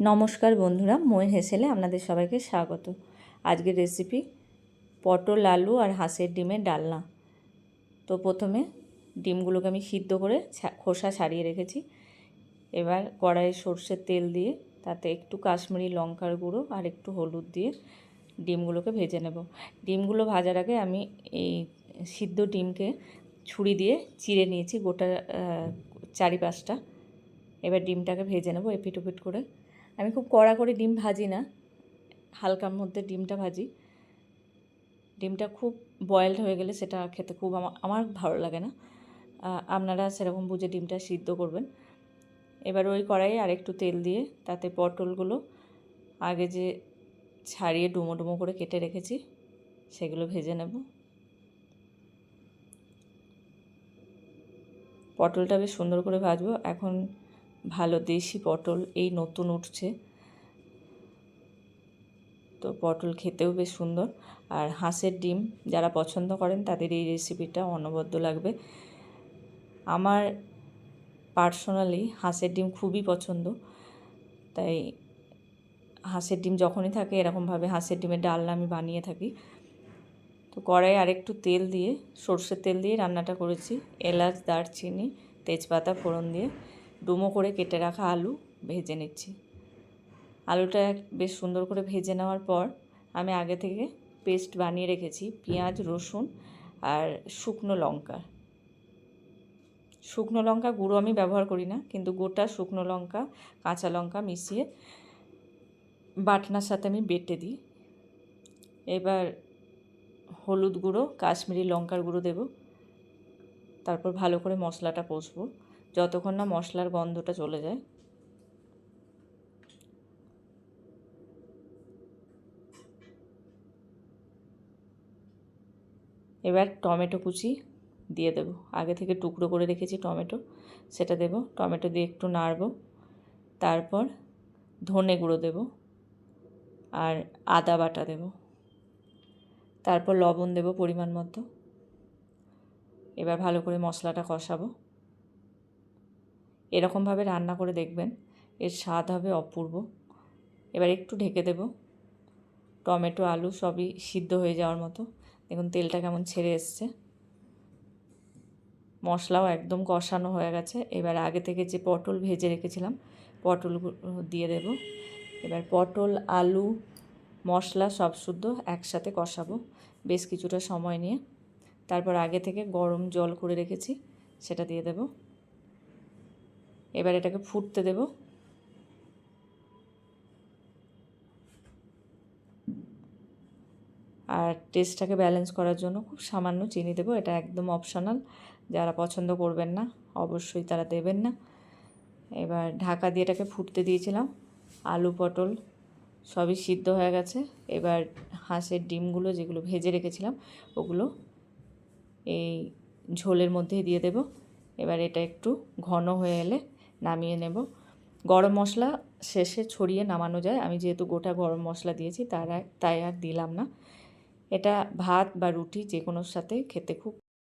নমস্কার বন্ধুরা মই হেসেলে আপনাদের সবাইকে স্বাগত। আজকের রেসিপি পটল, আলু আর হাঁসের ডিমের ডালনা। তো প্রথমে ডিমগুলোকে আমি সিদ্ধ করে খোসা ছাড়িয়ে রেখেছি। এবার কড়াইয়ে সর্ষের তেল দিয়ে তাতে একটু কাশ্মীরি লঙ্কার গুঁড়ো আর একটু হলুদ দিয়ে ডিমগুলোকে ভেজে নেব। ডিমগুলো ভাজার আগে আমি এই সিদ্ধ ডিমকে ছুরি দিয়ে চিড়ে নিয়েছি গোটা চারিপাশটা। এবার ডিমটাকে ভেজে নেব এপিট ওপিট করে। আমি খুব কড়া করে ডিম ভাজি না, হালকার মধ্যে ডিমটা ভাজি। ডিমটা খুব বয়েলড হয়ে গেলে সেটা খেতে খুব আমার ভালো লাগে না। আপনারা সেরকম বুঝে ডিমটা সিদ্ধ করবেন। এবার ওই কড়াইয়ে আরেকটু তেল দিয়ে তাতে পটলগুলো আগে যে ছাড়িয়ে ডুমো ডুমো করে কেটে রেখেছি, সেগুলো ভেজে নেব। পটলটা বেশ সুন্দর করে ভাজবো। এখন ভালো দেশি পটল এই নতুন উঠছে। তো পটল খেতেও বেশ সুন্দর। আর হাঁসের ডিম যারা পছন্দ করেন তাদের এই রেসিপিটা অনবদ্য লাগবে। আমার পার্সোনালি হাঁসের ডিম খুবই পছন্দ। তাই হাঁসের ডিম যখনই থাকে এরকমভাবে হাঁসের ডিমের ডালনা আমি বানিয়ে থাকি। তো কড়াই আরেকটু তেল দিয়ে সর্ষের তেল দিয়ে রান্নাটা করেছি। এলাচ, দারচিনি, তেজপাতা, ফোড়ন দিয়ে। ডুমো করে কেটে রাখা আলু ভেজে নিচ্ছি। আলুটা বেশ সুন্দর করে ভেজে নেওয়ার পর আমি আগে থেকে পেস্ট বানিয়ে রেখেছি পেঁয়াজ, রসুন আর শুকনো লঙ্কা। শুকনো লঙ্কা গুঁড়ো আমি ব্যবহার করি না, কিন্তু গোটা শুকনো লঙ্কা, কাঁচা লঙ্কা মিশিয়ে বাটনার সাথে আমি বেটে দিই। এবার হলুদ গুঁড়ো, কাশ্মীরি লঙ্কার গুঁড়ো দেব। তারপর ভালো করে মশলাটা কষবো। যতক্ষণ না মশলার গন্ধটা চলে যায়। এবার টমেটো কুচি দিয়ে দেব। আগে থেকে টুকরো করে রেখেছি টমেটো, সেটা দেব। টমেটো দিয়ে একটু নাড়ব। তারপর ধনে গুঁড়ো দেব আর আদা বাটা দেব। তারপর লবণ দেব পরিমাণ মতো। এবার ভালো করে মশলাটা কষাবো। এরকমভাবে রান্না করে দেখবেন। এর স্বাদ হবে অপূর্ব। এবার একটু ঢেকে দেব। টমেটো, আলু সবই সিদ্ধ হয়ে যাওয়ার মতো। দেখুন তেলটা কেমন ছেড়ে এসছে। মশলাও একদম কষানো হয়ে গেছে। এবার আগে থেকে যে পটল ভেজে রেখেছিলাম পটল দিয়ে দেব। এবার পটল, আলু, মশলা সব শুদ্ধ একসাথে কষাবো বেশ কিছুটা সময় নিয়ে। তারপর আগে থেকে গরম জল করে রেখেছি, সেটা দিয়ে দেব। এবার এটাকে ফুটতে দেব। আর টেস্টটাকে ব্যালেন্স করার জন্য খুব সামান্য চিনি দেবো, এটা একদম অপশনাল যারা পছন্দ করবেন না, অবশ্যই তারা দেবেন না। এবার ঢাকা দিয়ে এটাকে ফুটতে দিয়েছিলাম। আলু পটল সবই সিদ্ধ হয়ে গেছে। এবার হাঁসের ডিমগুলো যেগুলো ভেজে রেখেছিলাম, ওগুলো এই ঝোলের মধ্যে দিয়ে দেব। এবার এটা একটু ঘন হয়ে এলে নামিয়ে নেব। গরম মশলা শেষে ছড়িয়ে নামানো যায়। আমি যেহেতু গোটা গরম মশলা দিয়েছি, তার তাই আর দিলাম না। এটা ভাত বা রুটি যে কোনোর সাথে খেতে খুব